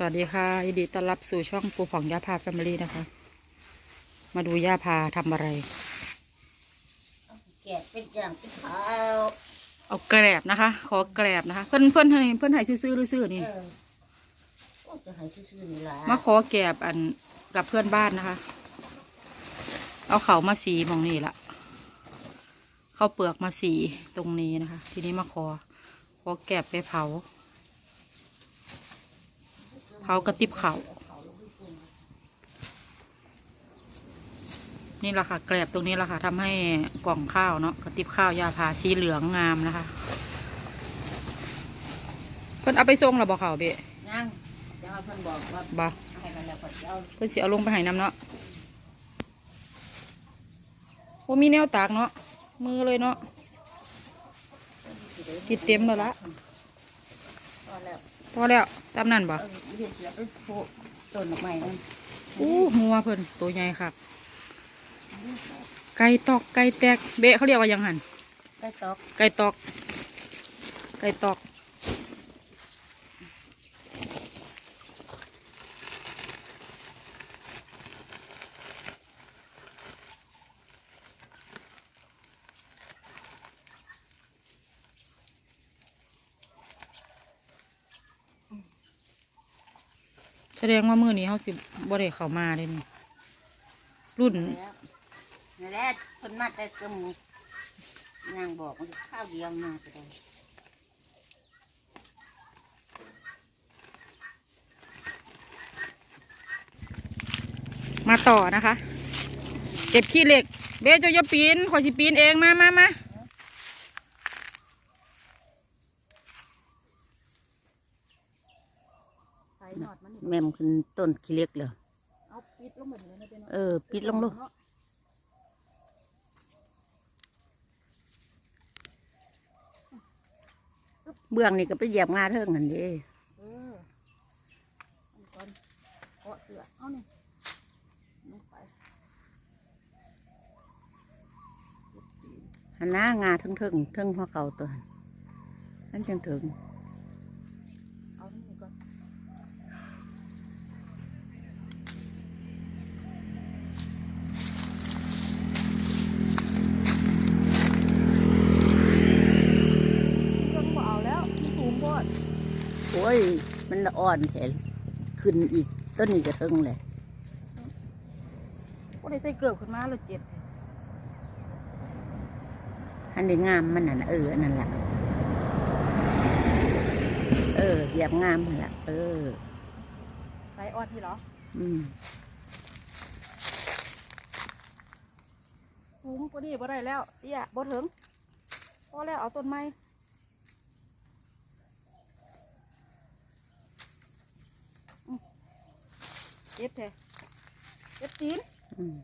สวัสดีค่ะยินดีต้อนรับสู่ช่องปูผ่องย่าพาแฟมิลี่นะคะ มาดูย่าพาทำอะไร แกะเป็นอย่างเป็นขาวเอาแกรบนะคะ ขอแกรบนะคะ เพื่อนเพื่อนให้เพื่อนให้ซื้อๆหรือซื้อนี่ เออโอ้จะให้ซื่อๆนี่ล่ะมาขอแกรบอันกับเพื่อนบ้านนะคะ เอาเขามาสีหมองนี่ละเขาเปลือกมาสีตรงนี้นะคะ ทีนี้มาขอ ขอแกรบไปเผา เผากระติบเขานี่แหละค่ะแกลบตรงนี้แหละค่ะทำให้กล่องข้าวเนาะกระติบข้าวยาพาสีเหลืองงามนะคะ เพิ่นเอาไปส่งหรอบอกเขาวเบะนั่งจะให้เพิ่นบอกว่าบ่ให้กันแล้วเพิ่นจะเอาเพิ่นสิเอาลงไปให้น้ำเนาะโอ้มีแนวตากเนาะมือเลยเนาะสิเต็มแล้วละพอแล้วพ อแล้วซ้ำนั่นบ่เออเรียกเสียไปโผล่ต้นดอกไม้นั่นอู้หัวเพิ่นตัวใหญ่ค่ะไก่ตอกไก่แตกเบะเขาเรียกว่าหยังหันใกล้ตอกไก่ตอกไก่ตอก แสดงว่ามือนี้เขาสิบ่ได้เข้ามาเลยนี่รุ่นแล้วนั่นแหละเพิ่นมาแต่สมุนางบอกว่าข้าวเดียวมาก็ได้มาต่อนะคะ เก็บขี้เหล็ก เบสเจะอย่าปีนขอยสิปีนเองมามามา แม่มขึ้นต้นขี้เล็กเลยเอาปิดลงแบบนี้นะเจ๊เนาะเออ ปิดลงลูกเบื้องนี่ก็ไปเหยียบงาเทิงหันเดีเออเอาก่อนเกาะเสือเอานี่ลงไปหันหน้างาเทิงเทิงเทิงหัวเก่าตัวหันนั่นจังถึง เอานี่ก่อนเครื่องบ่เอาแล้วมันสูงโพด โอ้ย มันละอ่อนแถนขึ้นอีกต้นนี้ก็เทิงเลยก็ได้ใส่เกลือขึ้นมาแล้วเจ็บแท้อันนี้งามมันน่ะนะเอออันนั่นแหละเออเหยียบงามนั่นแหละเออใส่อ่อนที่เหรอ อืมสูงกว่านี้บ่ได้แล้วเตี้ยบ่ถึงพอแล้วเอาต้นไม้อืม เจ็บแท้เจ็บตีนอืม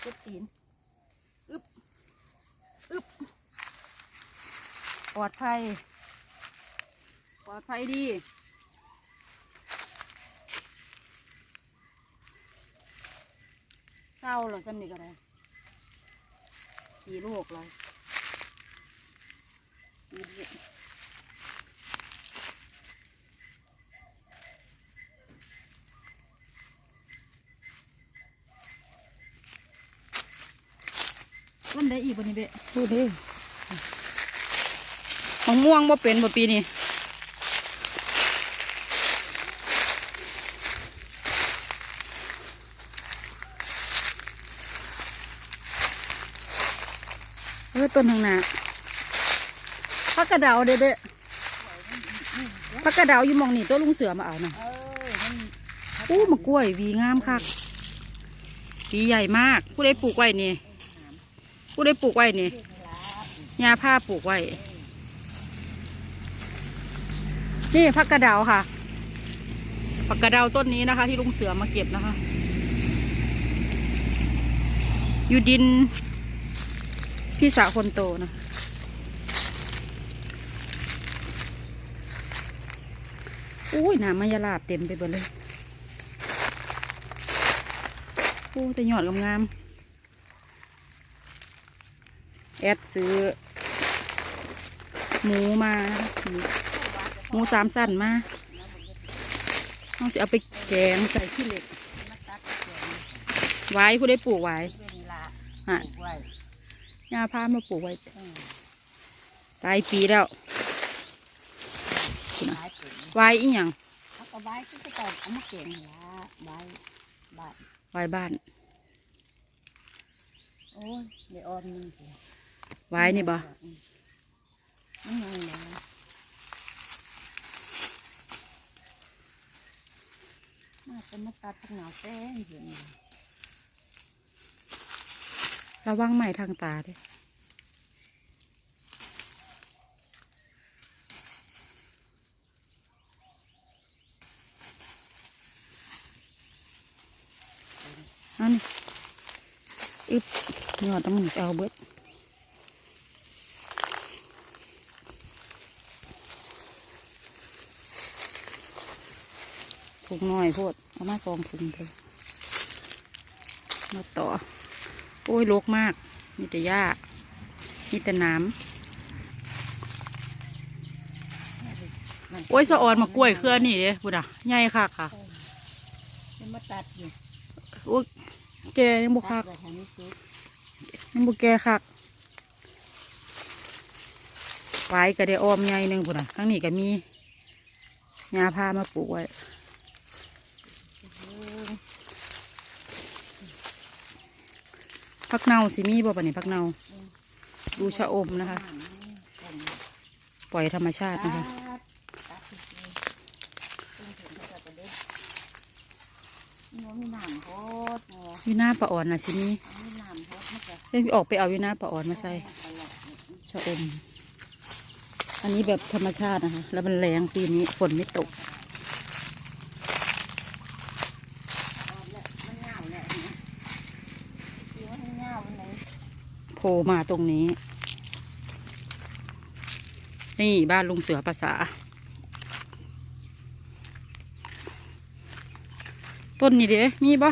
เจ็บตีนอึบอึบปลอดภัย ปลอดภัยดีเศร้าเหรอจำนี่ก็ได้ กี่ลูกเลยกี่ลูกวันได้อีกวันนี้เบะพูดดิมะม่วงบ่เป็นบ่ปีนี้ เออต้นทางหน้าพักกระเดาเด้เด้พักกระเดาอยู่มองนี่ตัวลุงเสือมาเอาหนะเออมันอู้มะกล้วยวีงามคักวีใหญ่มากผู้ใดปลูกไว้นี่ผู้ใดปลูกไว้นี่ยาผ้าปลูกไว้นี่ผักกระเดาค่ะผักกระเดาต้นนี้นะคะ ที่ลุงเสือมาเก็บนะคะ อยู่ดิน พี่สาวคนโตนะ อุ้ยน้ำมายาลาบเต็มไปหมดเลยอ้แต่ยอดงามๆแอดซื้อ หมูมานะคะหมูสามสั้นมาต้องจะเอาไปแกงใส่ขี้เหล็กมาตัดแกงไว้ผู้ได้ปลูกไว้เวลาอะ ปลูกไว้ยาพามาปลูกไว้เออตายปีแล้วหลายปีไว้อีหยังเอาก็ใบที่จะต้องเอามาแกงละใบใบไว้บ้านโอ้ยเดี๋ยวออมนึงสิไว้นี่บ่อืมนี่ไงนะมาจะมาตัดผักหนาวแป้งเห็นไหม ระวังใหม่ทางตาด้วยนั่นอึบยอดต้องมันเอาเบิดถุงน้อยโพดเอามาสองถุงเลยมาต่อ โอ้ยรกมาก มีแต่หญ้า มีแต่น้ำโอ้ยสะออนมากล้วยเครือนี่เด้พุดอะใหญ่คักค่ะจะมาตัดอยู่โอ้ยแกยังบุคักตัดไว้ให้มันสุกยังบุแกคักไว้ก็ได้ออมใหญ่หนึ่งพุดอะทั้งนี้ก็มีหญ้าพามาปลูกไว้ พักเนาสิมีบ่ปะนี่พักเนาดูชะอมนะคะ ปล่อยธรรมชาติตันะดคะตัดจริงๆต้องถึงจะกระเด็นนี่ว่ามีน้ำโคตรเนาะวินาปลาอ่อนนะสิมีมีน้ำโคตรมันจะเดี๋ยวสิออกไปเอาวินาปลาอ่อนมาใส่ตลอดชะอม อันนี้แบบธรรมชาตินะคะ แล้วมันแรงปีนี้ฝนไม่ตก อ่อนแล้วมันเงาแล้วเห็นไหมคือว่ามันเงาวันไหน โผล่ มาตรงนี้ นี่บ้านลุงเสือภาษา ต้นนี้เด้มีปะ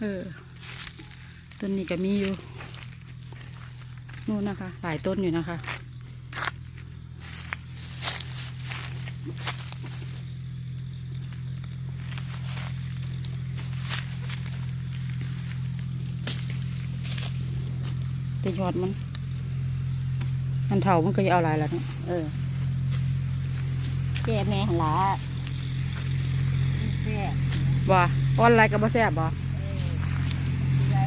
เออ ต้นนี้ก็มีอยู่นู่นนะคะ หลายต้นอยู่นะคะ แต่ยอดมันมันเถามันก็จะเอาหลายแล้วเนาะเออแก่แม่หนละแก่ว่าอ้อนอะไรก็บ่แซ่บบ่เออใหญ่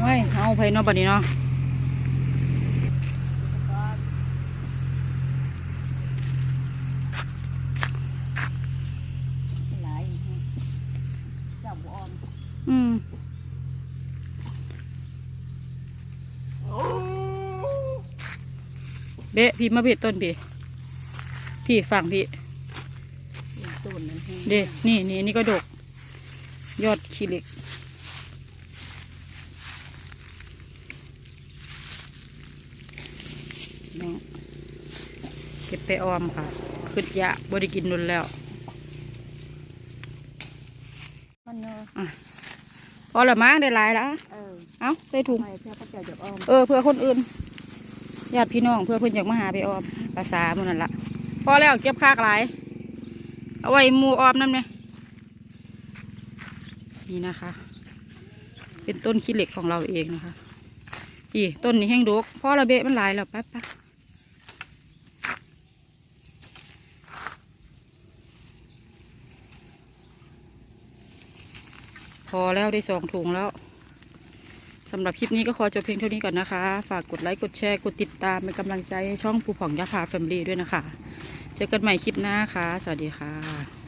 เฮ้ยเอาไปเนาะบัดนี้เนาะ ก็หลายอยู่ฮะเจ้าบัวอ่อน อืม เบะพี่มาเบ็ดต้นพี่พี่ฝั่งพี่ต้นนั้นให้เดนี่นี่นี่ก็ดก ยอดขี้เหล็ก นี่เก็บไปออมค่ะขึ้นยะบริกินนุนแล้วมันเนอะพอละมั้งได้หลายแล้วเออ เอาใส่ถุงไปเจ้าพระเจ้าจะอ้อม เออเพื่อคนอื่น ญาติพี่น้องเพื่อเพื่อนอยากมาหาไปออมภาษาหมันนั่นละพอแล้วเก็บคากหลาย เอาไว้มูออมนั่นไหมนี่นะคะ เป็นต้นขี้เหล็กของเราเองนะคะอีต้นนี้แห้งดกพอระเบะมันหลายแล้วแป๊บแป๊บพอแล้วได้สองถุงแล้ว สำหรับคลิปนี้ก็ขอจบเพียงเท่านี้ก่อนนะคะ ฝากกดไลค์กดแชร์กดติดตามเป็นกำลังใจให้ช่องภูผ่องยาพาแฟมิลี่ด้วยนะคะ เจอกันใหม่คลิปหน้าค่ะ สวัสดีค่ะ